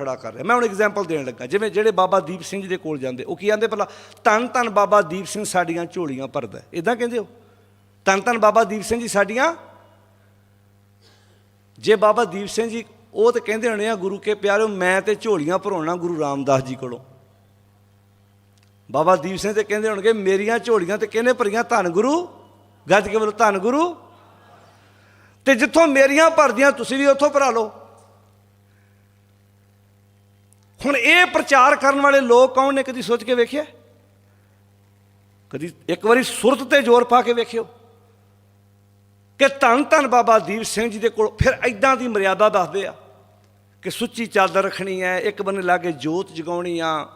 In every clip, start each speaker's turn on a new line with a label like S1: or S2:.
S1: ਖੜਾ ਕਰ ਰਿਹਾ। ਮੈਂ ਹੁਣ ਐਗਜ਼ਾਮਪਲ ਦੇਣ ਲੱਗਾ। ਜਿਵੇਂ ਜਿਹੜੇ ਬਾਬਾ ਦੀਪ ਸਿੰਘ ਜੀ ਦੇ ਕੋਲ ਜਾਂਦੇ, ਉਹ ਕੀ ਕਹਿੰਦੇ ਭਲਾ, ਧੰਨ ਧੰਨ ਬਾਬਾ ਦੀਪ ਸਿੰਘ ਸਾਡੀਆਂ ਝੋਲੀਆਂ ਭਰਦਾ ਇਦਾਂ ਕਹਿੰਦੇ ਹੋ। ਧੰਨ ਧੰਨ ਬਾਬਾ ਦੀਪ ਸਿੰਘ ਜੀ ਸਾਡੀਆਂ ਜੇ ਬਾਬਾ ਦੀਪ ਸਿੰਘ ਜੀ, ਉਹ ਤਾਂ ਕਹਿੰਦੇ ਹੋਣੇ ਆ, ਗੁਰੂ ਕੇ ਪਿਆਰਿਓ ਮੈਂ ਤੇ ਝੋਲੀਆਂ ਭਰਾਉਣਾ ਗੁਰੂ ਰਾਮਦਾਸ ਜੀ ਕੋਲੋਂ। ਬਾਬਾ ਦੀਪ ਸਿੰਘ ਤੇ ਕਹਿੰਦੇ ਹੋਣਗੇ, ਮੇਰੀਆਂ ਝੋਲੀਆਂ ਤੇ ਕਿਹਨੇ ਭਰੀਆਂ? ਧੰਨ ਗੁਰੂ? ਗੱਜ ਕੇ ਬੋਲੋ, ਧੰਨ ਗੁਰੂ? ਤੇ ਜਿੱਥੋਂ ਮੇਰੀਆਂ ਭਰਦੀਆਂ, ਤੁਸੀਂ ਵੀ ਉੱਥੋਂ ਭਰਾ ਲਓ। ਹੁਣ ਇਹ ਪ੍ਰਚਾਰ ਕਰਨ ਵਾਲੇ ਲੋਕ ਕੌਣ ਨੇ ਕਦੀ ਸੋਚ ਕੇ ਵੇਖਿਆ? ਕਦੀ ਇੱਕ ਵਾਰੀ ਸੁਰਤ ਤੇ ਜ਼ੋਰ ਪਾ ਕੇ ਵੇਖਿਓ ਕਿ ਧੰਨ ਧੰਨ ਬਾਬਾ ਦੀਪ ਸਿੰਘ ਜੀ ਦੇ ਕੋਲ ਫਿਰ ਐਦਾਂ ਦੀ ਮਰਿਆਦਾ ਦੱਸਦੇ ਆ ਕਿ ਸੁੱਚੀ ਚਾਦਰ ਰੱਖਣੀ ਹੈ, ਇੱਕ ਬੰਨੇ ਲਾ ਕੇ ਜੋਤ ਜਗਾਉਣੀ ਆ।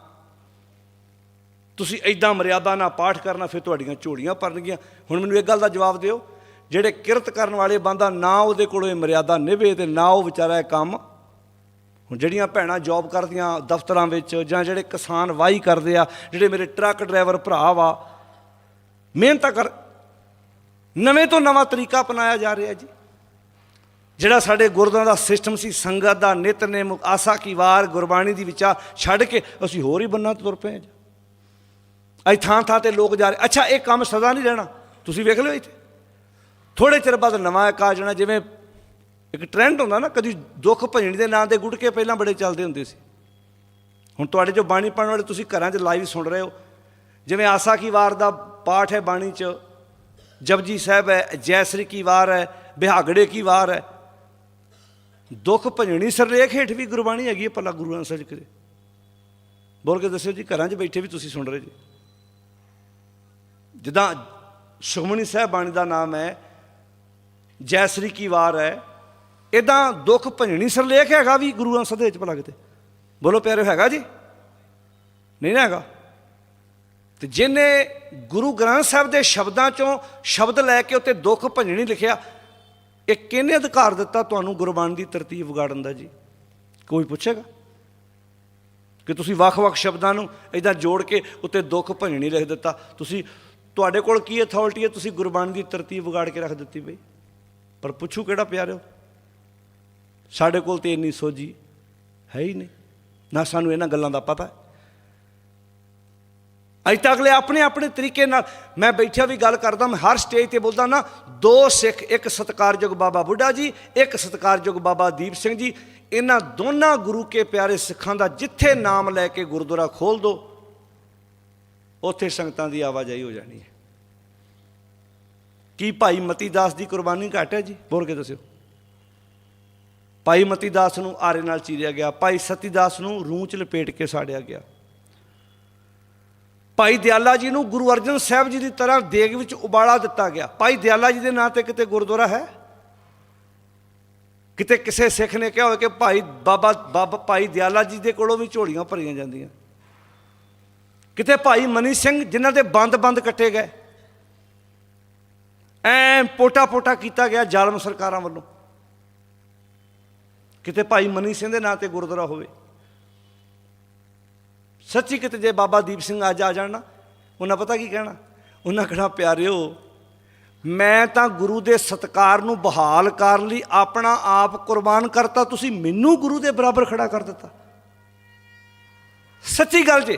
S1: ਤੁਸੀਂ ਐਦਾਂ ਮਰਿਆਦਾ ਨਾਲ ਪਾਠ ਕਰਨਾ, ਫਿਰ ਤੁਹਾਡੀਆਂ ਝੋਲੀਆਂ ਭਰਨਗੀਆਂ। ਹੁਣ ਮੈਨੂੰ ਇੱਕ ਗੱਲ ਦਾ ਜਵਾਬ ਦਿਓ, ਜਿਹੜੇ ਕਿਰਤ ਕਰਨ ਵਾਲੇ ਬੰਦਾ ਨਾ ਉਹਦੇ ਕੋਲੋਂ ਇਹ ਮਰਿਆਦਾ ਨਿਭੇ ਤੇ ਨਾ ਉਹ ਵਿਚਾਰਾ ਇਹ ਕੰਮ ਹੁਣ ਜਿਹੜੀਆਂ ਭੈਣਾਂ ਜੌਬ ਕਰਦੀਆਂ ਦਫ਼ਤਰਾਂ ਵਿੱਚ ਜਾਂ ਜਿਹੜੇ ਕਿਸਾਨ ਵਾਹੀ ਕਰਦੇ ਆ, ਜਿਹੜੇ ਮੇਰੇ ਟਰੱਕ ਡਰਾਈਵਰ ਭਰਾ ਵਾ, ਮਿਹਨਤ ਕਰ, ਨਵੇਂ ਤੋਂ ਨਵਾਂ ਤਰੀਕਾ ਅਪਣਾਇਆ ਜਾ ਰਿਹਾ ਜੀ। ਜਿਹੜਾ ਸਾਡੇ ਗੁਰਦੁਆਰਾ ਦਾ ਸਿਸਟਮ ਸੀ, ਸੰਗਤ ਦਾ ਨਿਤਨੇਮ ਆਸਾ ਕੀ ਵਾਰ ਗੁਰਬਾਣੀ ਦੀ ਵਿਚਾਰ ਛੱਡ ਕੇ ਅਸੀਂ ਹੋਰ ਹੀ ਬੰਨਾ ਤੁਰ ਪਏ ਜੀ। ਅੱਜ ਥਾਂ ਥਾਂ ਤੇ ਲੋਕ ਜਾ ਰਹੇ, ਅੱਛਾ, ਇਹ ਕੰਮ ਸਦਾ ਨਹੀਂ ਰਹਿਣਾ। ਤੁਸੀਂ ਵੇਖ ਲਿਓ ਇੱਥੇ। ਥੋੜੇ ਚਿਰ ਬਾਅਦ ਨਵਾਂ ਇੱਕ ਆ ਜਾਣਾ, ਜਿਵੇਂ ਇੱਕ ਟ੍ਰੈਂਡ ਹੁੰਦਾ ਨਾ, ਕਦੀ ਦੁੱਖ ਭਜਣੀ ਦੇ ਨਾਂ ਤੇ ਗੁਟਕੇ ਪਹਿਲਾਂ ਬੜੇ ਚੱਲਦੇ ਹੁੰਦੇ ਸੀ। ਹੁਣ ਤੁਹਾਡੇ ਜੋ ਬਾਣੀ ਪੜਨ ਵਾਲੇ ਤੁਸੀਂ ਘਰਾਂ 'ਚ ਲਾਈਵ ਸੁਣ ਰਹੇ ਹੋ। ਜਿਵੇਂ ਆਸਾ ਕੀ ਵਾਰ ਦਾ ਪਾਠ ਹੈ ਬਾਣੀ 'ਚ, ਜਪਜੀ ਸਾਹਿਬ ਹੈ, ਜੈਸਰੀ ਕੀ ਵਾਰ ਹੈ, ਬਿਹਾਗੜੇ ਕੀ ਵਾਰ ਹੈ। ਦੁੱਖ ਭਜਣੀ ਸਰਲੇਖ ਹੇਠ ਵੀ ਗੁਰਬਾਣੀ ਹੈਗੀ ਹੈ, ਭਲਾ ਗੁਰੂਆਂ ਸੱਚ ਕਰੇ। ਬੋਲ ਕੇ ਦੱਸਿਓ ਜੀ, ਘਰਾਂ 'ਚ ਬੈਠੇ ਵੀ ਤੁਸੀਂ ਸੁਣ ਰਹੇ ਜੀ। ਜਿੱਦਾਂ ਸੁਖਮਨੀ ਸਾਹਿਬ ਬਾਣੀ ਦਾ ਨਾਮ ਹੈ, ਜੈਸਰੀ ਕੀ ਵਾਰ ਹੈ ਇਦਾਂ ਦੁੱਖ ਭੰਜਣੀ ਸਰਲੇਖ ਹੈਗਾ ਵੀ ਗੁਰੂਆਂ ਸਦੇ ਚ ਭਲਾ ਕਿਤੇ ਬੋਲੋ ਪਿਆਰੇ ਹੈਗਾ ਜੀ? ਨਹੀਂ ਨਾ ਹੈਗਾ? ਤੇ ਜਿਹਨੇ ਗੁਰੂ ਗ੍ਰੰਥ ਸਾਹਿਬ ਦੇ ਸ਼ਬਦਾਂ ਚੋਂ ਸ਼ਬਦ ਲੈ ਕੇ ਉੱਤੇ ਦੁੱਖ ਭੰਜਣੀ ਲਿਖਿਆ, ਇਹ ਕਿਹਨੇ ਅਧਿਕਾਰ ਦਿੱਤਾ ਤੁਹਾਨੂੰ ਗੁਰਬਾਣੀ ਦੀ ਤਰਤੀਬ ਵਿਗਾੜਨ ਦਾ ਜੀ? ਕੋਈ ਪੁੱਛੇਗਾ? ਕਿ ਤੁਸੀਂ ਵੱਖ-ਵੱਖ ਸ਼ਬਦਾਂ ਨੂੰ ਇਦਾਂ ਜੋੜ ਕੇ ਉੱਤੇ ਦੁੱਖ ਭੰਜਣੀ ਲਿਖ ਦਿੱਤਾ। ਤੁਸੀਂ, ਤੁਹਾਡੇ ਕੋਲ ਕੀ ਅਥਾਰਟੀ ਹੈ? ਤੁਸੀਂ ਗੁਰਬਾਣੀ ਦੀ ਤਰਤੀਬ ਵਿਗਾੜ ਕੇ ਰੱਖ ਦਿੱਤੀ ਬਈ। ਪਰ ਪੁੱਛੂ ਕਿਹੜਾ ਪਿਆਰਿਓ? ਸਾਡੇ ਕੋਲ ਤੇ ਇੰਨੀ ਸੋਝੀ ਹੈ ਹੀ ਨਹੀਂ। ਨਾ ਸਾਨੂੰ ਇਹਨਾਂ ਗੱਲਾਂ ਦਾ ਪਤਾ। ਹੈ ਅਜ ਤੱਕ ਅਗਲੇ ਆਪਣੇ ਆਪਣੇ ਤਰੀਕੇ ਨਾਲ ਮੈਂ ਬੈਠਿਆ ਵੀ ਗੱਲ ਕਰਦਾ, ਮੈਂ ਹਰ ਸਟੇਜ ਤੇ ਬੋਲਦਾ ਨਾ, ਦੋ ਸਿੱਖ, ਇੱਕ ਸਤਕਾਰਯੋਗ ਬਾਬਾ ਬੁੱਢਾ ਜੀ, ਇੱਕ ਸਤਕਾਰਯੋਗ ਬਾਬਾ ਦੀਪ ਸਿੰਘ ਜੀ। ਇਹਨਾਂ ਦੋਨਾਂ ਗੁਰੂ ਕੇ ਪਿਆਰੇ ਸਿੱਖਾਂ ਦਾ ਜਿੱਥੇ ਨਾਮ ਲੈ ਕੇ ਗੁਰਦੁਆਰਾ ਖੋਲ ਦੋ, ਉੱਥੇ ਸੰਗਤਾਂ ਦੀ ਆਵਾਜਾਈ ਹੋ ਜਾਣੀ ਹੈ। ਕੀ ਭਾਈ ਮਤੀ ਦਾਸ ਦੀ ਕੁਰਬਾਨੀ ਘੱਟ ਹੈ ਜੀ? ਬੋਲ ਕੇ ਦੱਸਿਓ। ਭਾਈ ਮਤੀ ਦਾਸ ਨੂੰ ਆਰੇ ਨਾਲ ਚੀਰਿਆ ਗਿਆ, ਭਾਈ ਸਤੀ ਦਾਸ ਨੂੰ ਰੂਹ ਚ ਲਪੇਟ ਕੇ ਸਾੜਿਆ ਗਿਆ। ਭਾਈ ਦਿਆਲਾ ਜੀ ਨੂੰ ਗੁਰੂ ਅਰਜਨ ਸਾਹਿਬ ਜੀ ਦੀ ਤਰ੍ਹਾਂ ਦੇਗ ਵਿੱਚ ਉਬਾਲਾ ਦਿੱਤਾ ਗਿਆ। ਭਾਈ ਦਿਆਲਾ ਜੀ ਦੇ ਨਾਂ ਤੇ ਕਿਤੇ ਗੁਰਦੁਆਰਾ ਹੈ? ਕਿਤੇ ਕਿਸੇ ਸਿੱਖ ਨੇ ਕਿਹਾ ਹੋਵੇ ਕਿ ਭਾਈ ਬਾਬਾ ਬਾਬਾ, ਭਾਈ ਦਿਆਲਾ ਜੀ ਦੇ ਕੋਲੋਂ ਵੀ ਝੋਲੀਆਂ ਭਰੀਆਂ ਜਾਂਦੀਆਂ। ਕਿਤੇ ਭਾਈ ਮਨੀ ਸਿੰਘ ਜਿਨ੍ਹਾਂ ਦੇ ਬੰਦ-ਬੰਦ ਕੱਟੇ ਗਏ। ਐ ਪੋਟਾ-ਪੋਟਾ ਕੀਤਾ ਗਿਆ ਜ਼ਾਲਮ ਸਰਕਾਰਾਂ ਵੱਲੋਂ। ਕਿਤੇ ਭਾਈ ਮਨੀ ਸਿੰਘ ਦੇ ਨਾਂ ਤੇ ਗੁਰਦੁਆਰਾ ਹੋਵੇ। ਸੱਚੀ ਕਿਤੇ ਜੇ ਬਾਬਾ ਦੀਪ ਸਿੰਘ ਅੱਜ ਆ ਜਾਣ ਨਾ, ਉਹਨਾਂ ਪਤਾ ਕੀ ਕਹਿਣਾ? ਉਹਨਾਂ ਕਹਿਣਾ, ਪਿਆਰਿਓ, ਮੈਂ ਤਾਂ ਗੁਰੂ ਦੇ ਸਤਕਾਰ ਨੂੰ ਬਹਾਲ ਕਰਨ ਲਈ, ਆਪਣਾ ਆਪ ਕੁਰਬਾਨ ਕਰਤਾ, ਤੁਸੀਂ ਮੈਨੂੰ ਗੁਰੂ ਦੇ ਬਰਾਬਰ ਖੜਾ ਕਰ ਦਿੱਤਾ। ਸੱਚੀ ਗੱਲ ਜੇ,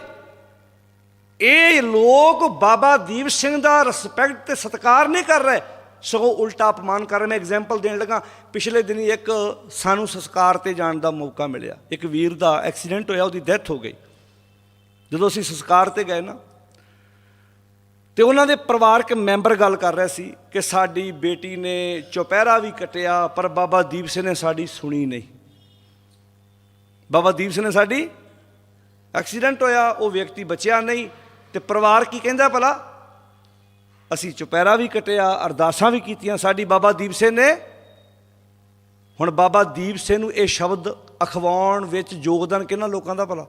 S1: ਇਹ ਲੋਕ ਬਾਬਾ ਦੀਪ ਸਿੰਘ ਦਾ ਰਿਸਪੈਕਟ ਤੇ ਸਤਿਕਾਰ ਨਹੀਂ ਕਰ ਰਹੇ ਸਗੋਂ ਉਲਟਾ ਅਪਮਾਨ ਕਰ ਮੈਂ ਐਗਜ਼ਾਮਪਲ ਦੇਣ ਲੱਗਾ, ਪਿਛਲੇ ਦਿਨੀ ਇੱਕ, ਸਾਨੂੰ ਸੰਸਕਾਰ ਤੇ ਜਾਣ ਦਾ ਮੌਕਾ ਮਿਲਿਆ। ਇੱਕ ਵੀਰ ਦਾ ਐਕਸੀਡੈਂਟ ਹੋਇਆ, ਉਹਦੀ ਡੈਥ ਹੋ ਗਈ। ਜਦੋਂ ਅਸੀਂ ਸੰਸਕਾਰ ਤੇ ਗਏ ਨਾ, ਤੇ ਉਹਨਾਂ ਦੇ ਪਰਿਵਾਰਕ ਮੈਂਬਰ ਗੱਲ ਕਰ ਰਿਹਾ ਸੀ ਕਿ ਸਾਡੀ ਬੇਟੀ ਨੇ ਚੁਪਹਿਰਾ ਵੀ ਕਟਿਆ, ਪਰ ਬਾਬਾ ਦੀਪ ਸਿੰਘ ਨੇ ਸਾਡੀ ਸੁਣੀ ਨਹੀਂ। ਬਾਬਾ ਦੀਪ ਸਿੰਘ ਨੇ ਸਾਡੀ ਐਕਸੀਡੈਂਟ ਹੋਇਆ, ਉਹ ਵਿਅਕਤੀ ਬਚਿਆ ਨਹੀਂ। ਤੇ ਪਰਿਵਾਰ ਕੀ ਕਹਿੰਦਾ ਭਲਾ? ਅਸੀਂ ਚੁਪਹਿਰਾ ਵੀ ਕਟਿਆ, ਅਰਦਾਸਾਂ ਵੀ ਕੀਤੀਆਂ। ਸਾਡੀ ਬਾਬਾ ਦੀਪ ਸਿੰਘ ਨੇ। ਹੁਣ ਬਾਬਾ ਦੀਪ ਸਿੰਘ ਨੂੰ ਇਹ ਸ਼ਬਦ ਅਖਵਾਉਣ ਵਿੱਚ ਯੋਗਦਾਨ ਕਿਹਨਾਂ ਲੋਕਾਂ ਦਾ ਭਲਾ?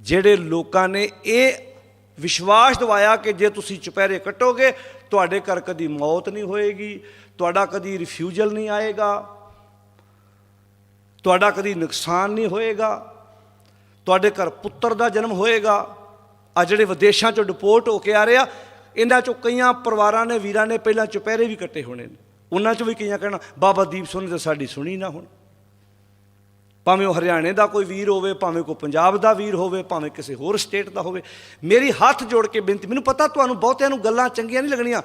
S1: ਜਿਹੜੇ ਲੋਕਾਂ ਨੇ ਇਹ ਵਿਸ਼ਵਾਸ ਦਿਵਾਇਆ ਕਿ ਜੇ ਤੁਸੀਂ ਚੁਪਹਿਰੇ ਕੱਟੋਗੇ, ਤੁਹਾਡੇ ਘਰ ਕਦੀ ਮੌਤ ਨਹੀਂ ਹੋਏਗੀ, ਤੁਹਾਡਾ ਕਦੀ ਰਿਫਿਊਜ਼ਲ ਨਹੀਂ ਆਏਗਾ, ਤੁਹਾਡਾ ਕਦੀ ਨੁਕਸਾਨ ਨਹੀਂ ਹੋਏਗਾ, ਤੁਹਾਡੇ ਘਰ ਪੁੱਤਰ ਦਾ ਜਨਮ ਹੋਏਗਾ। ਆ ਜਿਹੜੇ ਵਿਦੇਸ਼ਾਂ ਚੋਂ ਡਿਪੋਰਟ ਹੋ ਕੇ ਆ ਰਹੇ ਆ ਇਹਨਾਂ ਚੋਂ ਕਈਆਂ ਪਰਿਵਾਰਾਂ ਨੇ, ਵੀਰਾਂ ਨੇ ਪਹਿਲਾਂ ਚੁਪਹਿਰੇ ਵੀ ਕੱਟੇ ਹੋਣੇ ਨੇ। ਉਹਨਾਂ ਚੋਂ ਵੀ ਕਈਆਂ ਕਹਿਣਾ, ਬਾਬਾ ਦੀਪ ਸਿੰਘ ਨੇ ਤਾਂ ਸਾਡੀ ਸੁਣੀ ਨਾ ਹੁਣ। ਭਾਵੇਂ ਉਹ ਹਰਿਆਣੇ ਦਾ ਕੋਈ ਵੀਰ ਹੋਵੇ, ਭਾਵੇਂ ਕੋਈ ਪੰਜਾਬ ਦਾ ਵੀਰ ਹੋਵੇ, ਭਾਵੇਂ ਕਿਸੇ ਹੋਰ ਸਟੇਟ ਦਾ ਹੋਵੇ। ਮੇਰੀ ਹੱਥ ਜੋੜ ਕੇ ਬੇਨਤੀ, ਮੈਨੂੰ ਪਤਾ ਤੁਹਾਨੂੰ ਬਹੁਤਿਆਂ ਨੂੰ ਗੱਲਾਂ ਚੰਗੀਆਂ ਨਹੀਂ ਲੱਗਣੀਆਂ।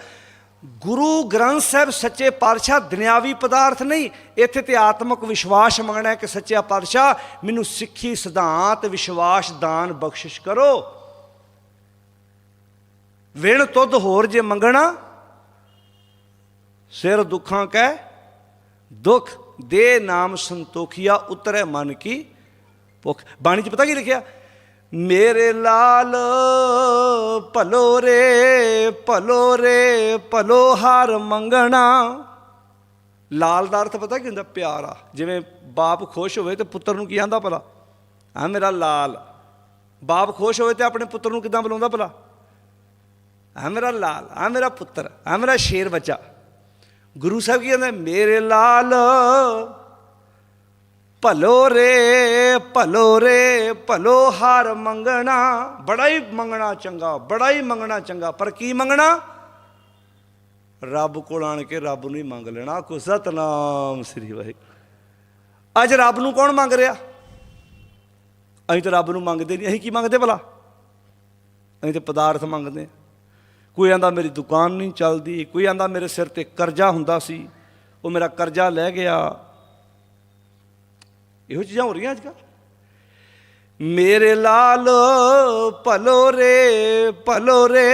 S1: ਗੁਰੂ ਗ੍ਰੰਥ ਸਾਹਿਬ ਸੱਚੇ ਪਾਤਸ਼ਾਹ ਦੁਨਿਆਵੀ ਪਦਾਰਥ ਨਹੀਂ, ਇੱਥੇ ਤੇ ਆਤਮਿਕ ਵਿਸ਼ਵਾਸ ਮੰਗਣਾ ਹੈ ਕਿ ਸੱਚਾ ਪਾਤਸ਼ਾਹ ਮੈਨੂੰ ਸਿੱਖੀ ਸਿਧਾਂਤ, ਵਿਸ਼ਵਾਸ ਦਾਨ ਬਖਸ਼ਿਸ਼ ਕਰੋ। ਵਿਣ ਤੁਧ ਹੋਰ ਜੇ ਮੰਗਣਾ, ਸਿਰ ਦੁੱਖਾਂ ਕੈ ਦੁੱਖ ਦੇ ਨਾਮ ਸੰਤੋਖੀਆ ਉਤਰੈ ਮਨ ਕੀ ਭੁੱਖ। ਬਾਣੀ ਚ ਪਤਾ ਕੀ ਲਿਖਿਆ? ਮੇਰੇ ਲਾਲ ਭਲੋ ਰੇ ਭਲੋ ਰੇ, ਭਲੋ ਹਰ ਮੰਗਣਾ। ਲਾਲ ਦਾ ਅਰਥ ਪਤਾ ਕੀ ਹੁੰਦਾ? ਪਿਆਰਾ। ਜਿਵੇਂ ਬਾਪ ਖੁਸ਼ ਹੋਵੇ ਤੇ ਪੁੱਤਰ ਨੂੰ ਕੀ ਆਂਦਾ ਭਲਾ? ਆ ਮੇਰਾ ਲਾਲ। ਬਾਪ ਖੁਸ਼ ਹੋਵੇ ਤੇ ਆਪਣੇ ਪੁੱਤਰ ਨੂੰ ਕਿਦਾਂ ਬੁਲਾਉਂਦਾ ਭਲਾ? ਆ ਮੇਰਾ ਲਾਲ ਆ ਮੇਰਾ ਪੁੱਤਰ ਆ ਮੇਰਾ ਸ਼ੇਰ ਬੱਚਾ ਗੁਰੂ ਸਾਹਿਬ ਕੀ ਕਹਿੰਦੇ ਮੇਰੇ ਲਾਲ ਭਲੋ ਰੇ ਭਲੋ ਰੇ ਭਲੋ ਹਾਰ ਮੰਗਣਾ ਬੜਾ ਹੀ ਮੰਗਣਾ ਚੰਗਾ ਬੜਾ ਹੀ ਮੰਗਣਾ ਚੰਗਾ ਪਰ ਕੀ ਮੰਗਣਾ ਰੱਬ ਕੋਲ ਆਣ ਕੇ ਰੱਬ ਨੂੰ ਹੀ ਮੰਗ ਲੈਣਾ ਕੋ ਸਤਨਾਮ ਸ੍ਰੀ ਵਾਹਿਗੁਰੂ ਅੱਜ ਰੱਬ ਨੂੰ ਕੌਣ ਮੰਗ ਰਿਹਾ ਅਸੀਂ ਤਾਂ ਰੱਬ ਨੂੰ ਮੰਗਦੇ ਨਹੀਂ ਅਸੀਂ ਕੀ ਮੰਗਦੇ ਭਲਾ ਅਸੀਂ ਤਾਂ ਪਦਾਰਥ ਮੰਗਦੇ ਹਾਂ ਕੋਈ ਆਂਦਾ ਮੇਰੀ ਦੁਕਾਨ ਨਹੀਂ ਚੱਲਦੀ, ਕੋਈ ਆਂਦਾ ਮੇਰੇ ਸਿਰ ਤੇ ਕਰਜ਼ਾ ਹੁੰਦਾ ਸੀ, ਉਹ ਮੇਰਾ ਕਰਜ਼ਾ ਲੈ ਗਿਆ। ਇਹੋ ਚੀਜ਼ਾਂ ਹੋ ਰਹੀਆਂ ਅੱਜ ਕੱਲ੍ਹ ਮੇਰੇ ਲਾਲ ਭਲੋ ਰੇ ਭਲੋ ਰੇ।